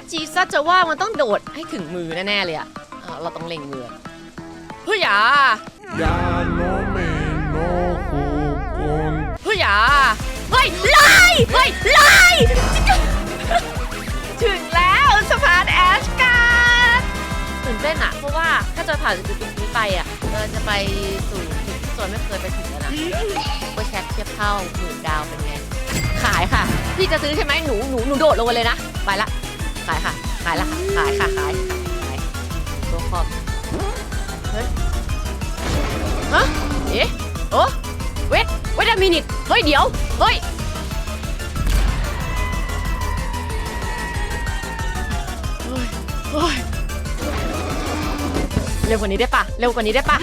าจีซัดจะว่ามันต้องโดดให้ถึงมือแน่ๆเลยอะอะเราต้องเล็งมือเฮ้ยอย่า Ya no me enojo con เฮ้ยอย่าเฮ้ยไล่เฮ้ยไล่ถึงแล้วสะพานแอชการ์ดตื่นเต้นอะเพราะว่าถ้าจอยผ่านจุดนี้ไปอะเราจะไปสู่จุดที่จอยไม่เคยไปถึงแล้วนะก็แชทเทียบเท่าหมื่นดาวเป็นไงขายค่ะ พี่จะซื้อใช่ไหมหนูหนูหนูโดดลงไปเลยนะ ไปละ ขายค่ะ ขายละค่ะ ขายค่ะ ขายขายตัวคอมเฮ้ยฮะเอ๊ะโอ้เวทเวทมินิทเฮ้ย เดี๋ยว เฮ้ยเฮ้ย เร็วกว่านี้ได้ปะเร็วกว่านี้ได้ปะ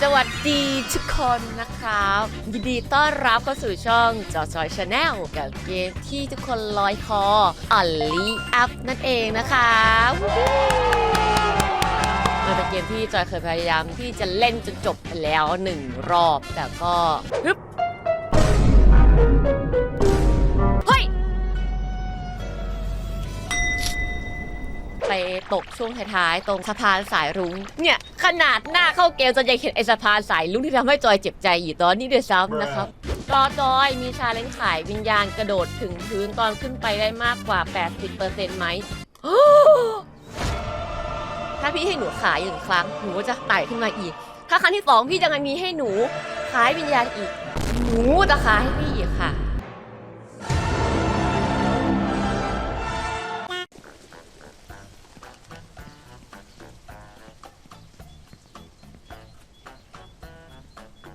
สวัสดีทุกคนนะครับยินดีต้อนรับเข้าสู่ช่องจอจอยชาแนลกับเกมที่ทุกคนลอยคอออลลี่อัพนั่นเองนะคะมันเป็นเกมที่จอยเคยพยายามที่จะเล่นจนจบไปแล้วหนึ่งรอบ แต่ก็ฮึบ ตกช่วงท้ายๆ ตรงสะพานสายรุ้ง เนี่ยขนาดหน้าเข้าเกมจนยังเห็นไอสะพานสายรุ้งที่ทำให้จอยเจ็บใจอยู่ตอนนี้ด้วยซ้ำนะครับรอจอยมีชาเลนจ์ขายวิญญาณกระโดดถึงพื้นตอนขึ้นไปได้มากกว่า 80%ไหม ถ้าพี่ให้หนูขายหนึ่งครั้ง หนูก็จะไต่ขึ้นมาอีก ถ้าครั้งที่สองพี่จะมีให้หนูขายวิญญาณอีก หนูจะขายให้พี่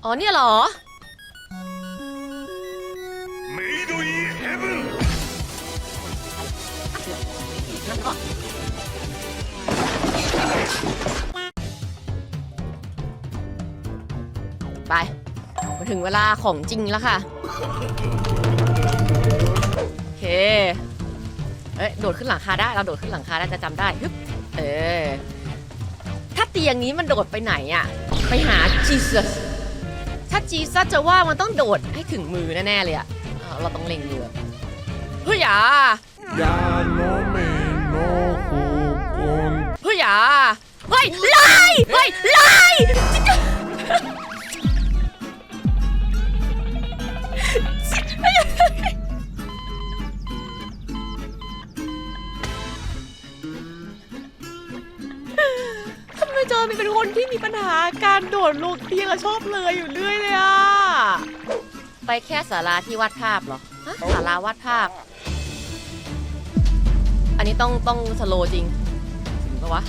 อีกค่ะอ๋อเนี่ยเหรอ Made in Heaven แล้วก็ไป มาถึงเวลาของจริงแล้วค่ะ โอเค เอ้ย โดดขึ้นหลังคาได้ เราโดดขึ้นหลังคาได้จะจำได้ฮึบเออ ถ้าเตียงนี้มันโดดไปไหนอะไปหาจีซัส ถ้าจีซัสจะว่ามันต้องโดดให้ถึงมือแน่ๆเลยอะอะเราต้องเล็งมือเฮ้ยอย่า Ya no me enojo con เฮ้ยอย่าเฮ้ยไล่เฮ้ยไล่ มจอยมีเป็นคนที่มีปัญหาการโดดลงเตียงแล้วชอบเลยอยู่เรื่อยเลยอะไปแค่ศาลาที่วาดภาพเหรอฮะศาลาวาดภาพ อันนี้ต้องต้องสโลว์จริงจริงปะวะ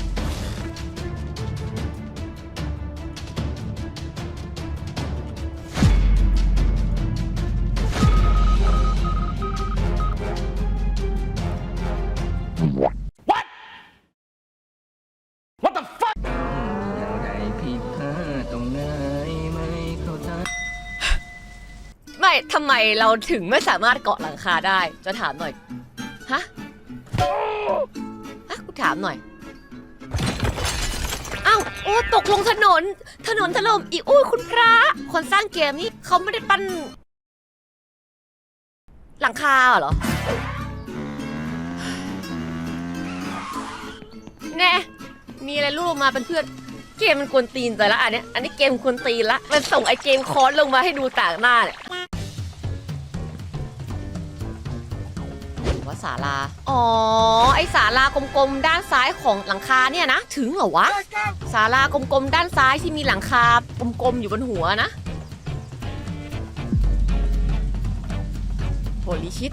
ทำไมเราถึงไม่สามารถเกาะหลังคาได้ จะถามหน่อย ฮะ ฮะกูถามหน่อย อ้าว โอ้ ตกลงถนน ถนนถล่มอีกอุ้ยคุณพระ คนสร้างเกมนี่เขาไม่ได้ปั้น หลังคาเหรอ แน่ มีอะไรลูกมาเป็นเพื่อนเกมมันกวนตีนแต่ละอันเนี้ยอันนี้เกมกวนตีนละ มันส่งไอเกมคอนลงมาให้ดูต่างหน้าเนี่ย ศาลา อ๋อ ไอศาลากลมๆ ด้านซ้ายของหลังคาเนี่ยนะ ถึงเหรอวะ ศาลากลมๆ ด้านซ้ายที่มีหลังคากลมๆ อยู่บนหัวนะโหลิชิต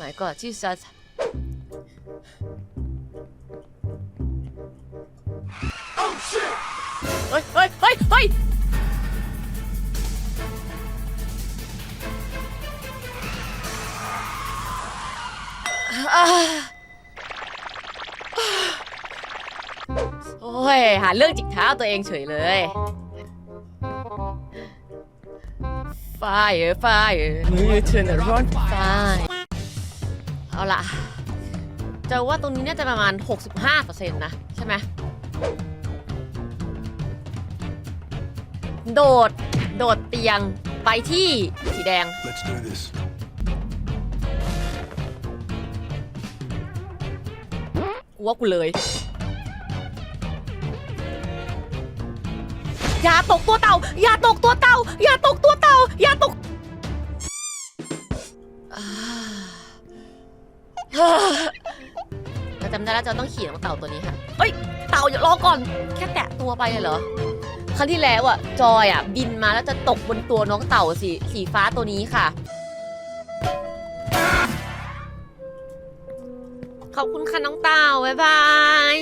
my god Jesus เฮ้ยเฮ้ยเฮ้ยเฮ้ยอ่าโอ้ยหาเรื่องจิกเท้าตัวเองเฉยเลย Fire Fire มือเธอน่ะร้อนไฟ เอาล่ะจะว่าตรงนี้น่าจะประมาณ 65%นะใช่ไหมโดด โดดเตียงไปที่สีแดง Let's do this. กูว่ากูเลยอย่าตกตัวเต่าอย่าตกตัวเต่า ได้แล้วจะต้องขี่น้องเต่าตัวนี้ค่ะเอ้ย เต่าอย่ารอก่อน แค่แตะตัวไปอะเหรอ ครั้งที่แล้วอะ จอยอะ บินมาแล้วจะตกบนตัวน้องเต่าสีสีฟ้าตัวนี้ค่ะ ขอบคุณค่ะน้องเต่า บ๊ายบาย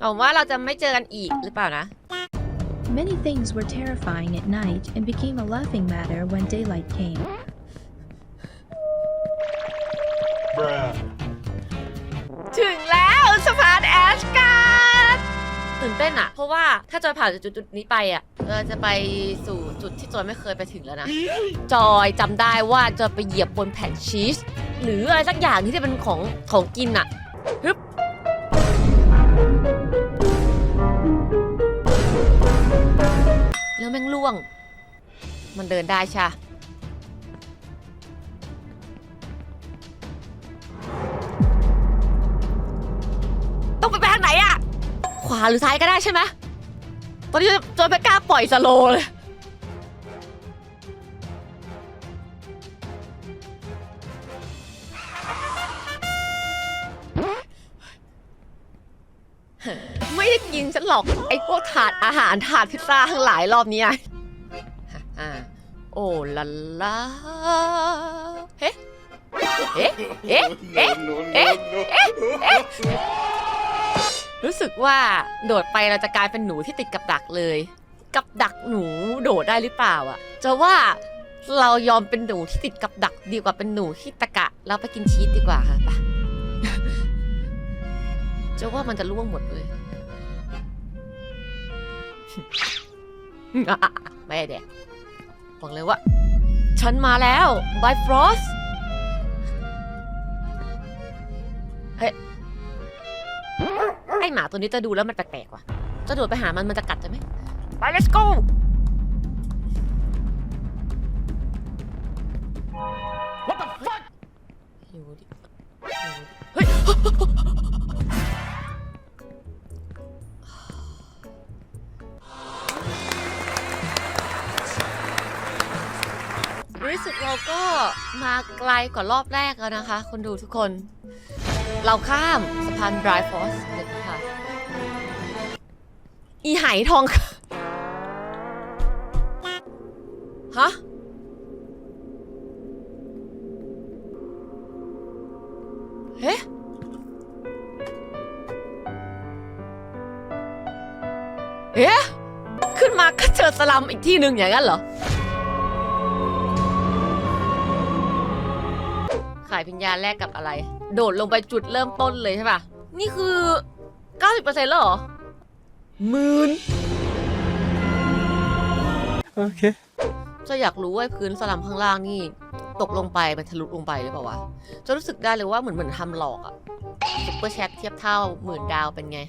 หวังว่าเราจะไม่เจอกันอีกหรือเปล่านะ Many things were terrifying at night and became a laughing matter when daylight came. Bruh. ถึงแล้วสะพานแอชการ์ดตื่นเต้นอะเพราะว่าถ้าจอยผ่านจุดจุดๆนี้ไปอะเราจะไปสู่จุดที่จอยไม่เคยไปถึงแล้วนะ จอยจำได้ว่าจอยไปเหยียบบนแผ่นชีส หรืออะไรสักอย่างที่จะเป็นของของกินอะฮึบแล้วแม่งล่วง มันเดินได้ใช่ ขวาหรือซ้ายก็ได้ใช่ไหมตอนนี้จอยไม่กล้าปล่อยสโลเลย ไม่ได้กินฉันหรอก ไอ้พวกถาดอาหารถาดพิซซ่าทั้งหลายรอบนี้อ่าโอ้ลาลาเฮ้เอ๊ะเอ๊ะเอ๊ะเอ๊ะเอ๊ะเอ๊ะ รู้สึกว่าโดดไปเราจะกลายเป็นหนูที่ติดกับดักเลย กับดักหนูโดดได้หรือเปล่าอะ จะว่าเรายอมเป็นหนูที่ติดกับดักดีกว่าเป็นหนูที่ตะกะแล้วไปกินชีสดีกว่าค่ะไปจะว่ามันจะล่วงหมดเลยไม่ได้แดกบอกเลยว่า ฉันมาแล้วบายฟรอสเฮ้ย ไอหมาตัวนี้จะดูแล้วมันแปลกๆว่ะ จะโดดไปหามันมันจะกัดจะไหมไป let's go หิวดิหิวดิเฮ้ยรู้สึกเราก็มาไกลกว่ารอบแรกแล้วนะคะ คนดูทุกคน เราข้ามสะพานดรายฟอสเด็ดค่ะ อีไหทอง ฮะ เฮ้เอ๊ะ ขึ้นมาก็เจอสลัมอีกที่หนึ่งอย่างนั้นเหรอ ขายวิญญาณแลกกับอะไร โดดลงไปจุดเริ่มต้นเลยใช่ปะนี่คือ 90%แล้วเหรอหมื่นโอเค จะอยากรู้ว่าพื้นสลัมข้างล่างนี่ ตกลงไปมันทะลุลงไปหรือเปล่าวะ จะรู้สึกได้เลยว่าเหมือนเหมือนทำหลอกอะซุปเปอร์แชทเทียบเท่าหมื่นดาวเป็นไง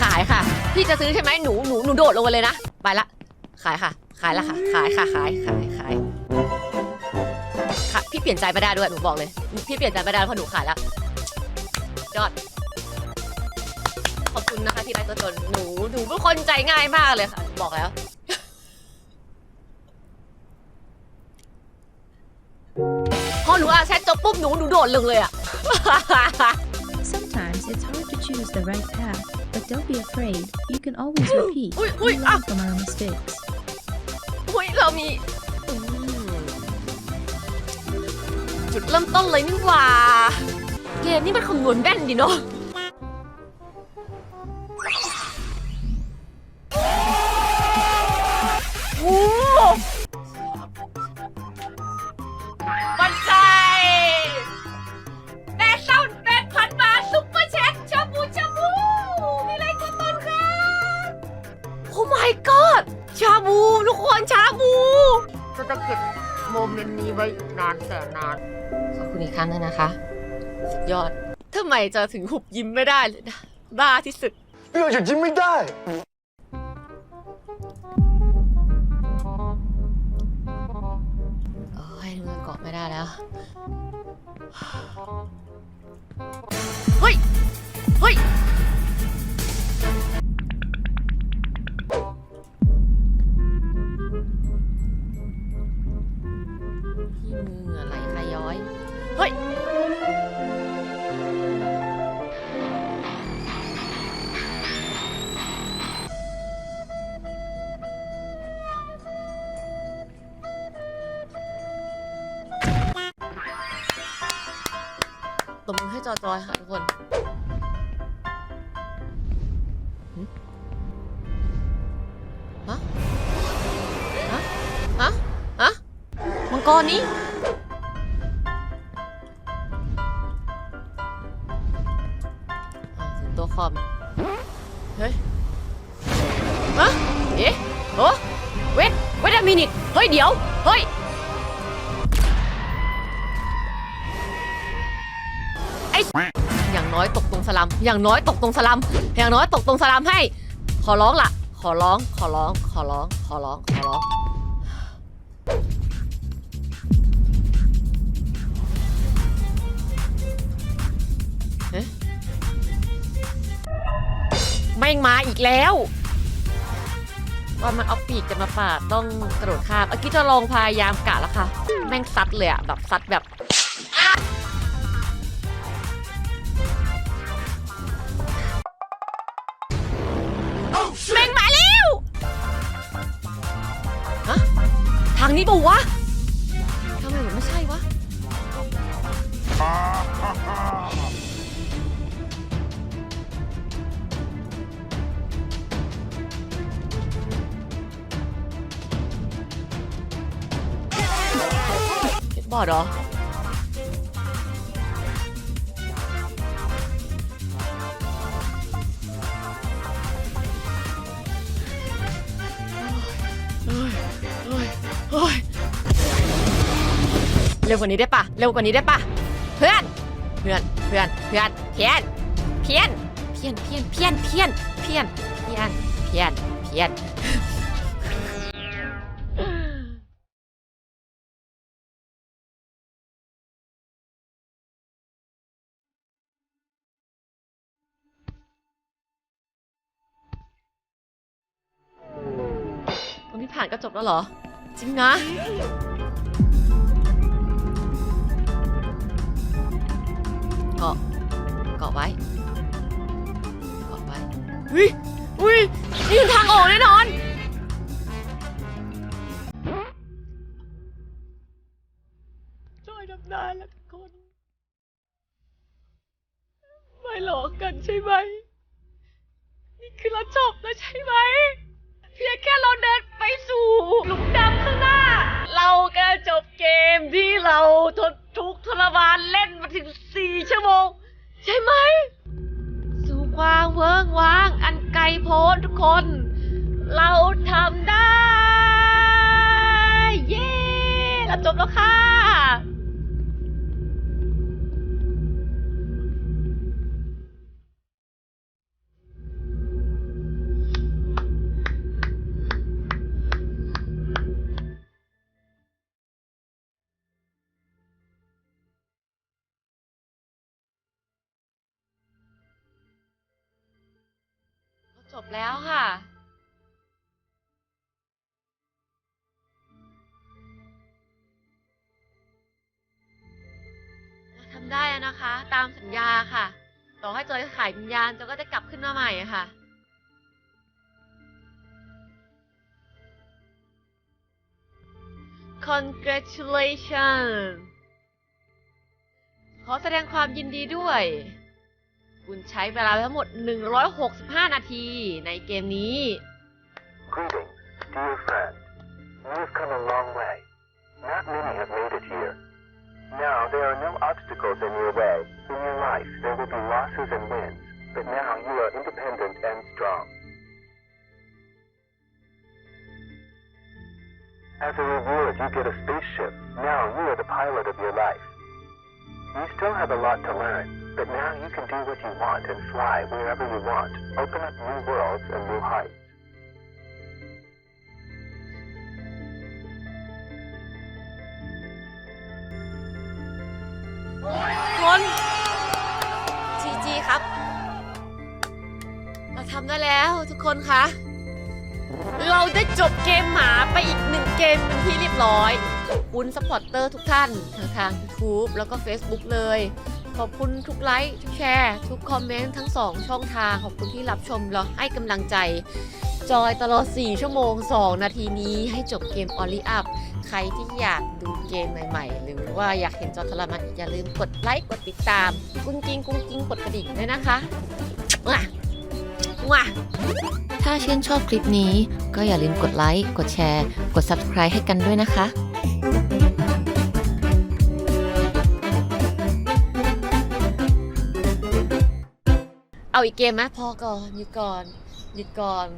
ขายค่ะ พี่จะซื้อใช่ไหมหนูหนูหนูโดดลงไปเลยนะ ไปละ ขายค่ะ ขายละค่ะ ขายค่ะ ขายขายขาย ค่ะพี่เปลี่ยนใจไม่ได้ด้วยหนูบอกเลย พี่เปลี่ยนใจไม่ได้เพราะหนูขายแล้วยอด ขอบคุณนะคะที่ไลค์ตัวตนหนูหนูเป็นคนใจง่ายมากเลยค่ะ บอกแล้ว พอหนูอ่านแชทจบปุ๊บหนูหนูโดดลงเลยอะ Sometimes it's hard to choose the right path, but don't be afraid. You can always repeat. Ui, We ui, learn ah. from our mistakes. อุ้ยเรามีอืม จุดเริ่มต้นเลยนี่หว่า เกมนี่มันคำนวณแม่นดีเนาะ อีกครั้งนึงนะคะ สุดยอดทำไมจะถึงหุบยิ้มไม่ได้เลยนะบ้าที่สุดเราหยุดยิ้มไม่ได้ โอ้ยมันเกาะไม่ได้แล้ว เฮ้ย เฮ้ย อจอยค่ะทุกคนฮะฮะฮะฮะมังกรนี้อ่าถึงตัวคอม เฮ้ยฮะเอ๊ะโอ้เวทเวทมินิทเฮ้ย เดี๋ยว เฮ้ย น้อยตกตรงสลัม อย่างน้อยตกตรงสลัม อย่างน้อยตกตรงสลัมให้ ขอร้องล่ะ ขอร้อง ขอร้อง ขอร้อง ขอร้อง ขอร้องเอ๊ะแม่งมาอีกแล้วตอนมันเอาปีกจะมาปาดต้องกระโดดข้ามเมื่อกี้จะลองพยายามกะแล้วค่ะ แม่งซัดเลยอะแบบซัดแบบ บบอดเหรอ เร็วกว่านี้ได้ปะเร็วกว่านี้ได้ปะเพื่อน เพื่อน เพื่อน เพื่อน เพี้ยน เพี้ยน เพี้ยน เพี้ยน เพี้ยน เพี้ยน เพี้ยน เพี้ยน เพี้ยน เพี้ยน จบแล้วเหรอ จริงนะ เกาะ เกาะไว้ เกาะไว้ อุ้ยอุ้ยนี่คือทางออกแน่นอนจอยทำได้แล้วทุกคน ไม่หลอกกันใช่ไหม นี่คือเราจบแล้วใช่ไหม เพียงแค่เราเดินไปสู่หลุมดำข้างหน้า เราก็จบเกมที่เราทนทุกข์ทรมานเล่นมาถึงสี่ชั่วโมง ใช่ไหม สู่ความเวิ้งว้าง อันไกลโพ้นทุกคน เราทำได้ เย้เราจบแล้วค่ะ จบแล้วค่ะทำได้แล้วนะคะ ตามสัญญาค่ะ ต่อให้จอยขายวิญญาณจอยก็จะกลับขึ้นมาใหม่ค่ะ congratulations ขอแสดงความยินดีด้วย คุณใช้เวลาไปทั้งหมด 165 นาทีในเกมนี้ Greetings, dear friend. You've come a long way. Not many have made it here. Now there are no obstacles in your way. In your life, there will be losses and wins, but now you are independent and strong. As a reward, you get a spaceship. Now you are the pilot of your life. You still have a lot to learn, but now you can do what you want and fly wherever you want. Open up new worlds and new heights. คนจีจีครับ เราทำได้แล้วทุกคนคะ เราได้จบเกมหมาไปอีกหนึ่งเกมเป็นที่เรียบร้อย ขอบคุณซัพพอร์ตเตอร์ทุกท่าน ทางทาง YouTube แล้วก็ Facebook เลย ขอบคุณทุกไลค์ทุกแชร์ ทุกคอมเมนต์ทั้ง 2 ช่องทาง ขอบคุณที่รับชมแล้วให้กำลังใจ จอยตลอด 4 ชั่วโมง 2 นาทีนี้ให้จบเกม o อ l ิอัพใครที่อยากดูเกมใหม่ๆ หรือว่าอยากเห็นจอทรมานอย่าลืมกดไลค์กดติดตาม กุ้งกิ้งกุ้งกิ้งกดกระดิ่งด้วยนะคะว้าว้าถ้าชื่นชอบคลิปนี้ก็อย่าลืมกดไลค์กดแชร์ กด Subscribe ให้กันด้วยนะคะ เอาอีกเกมไหมพอก่อนหยุดก่อนหยุดก่อน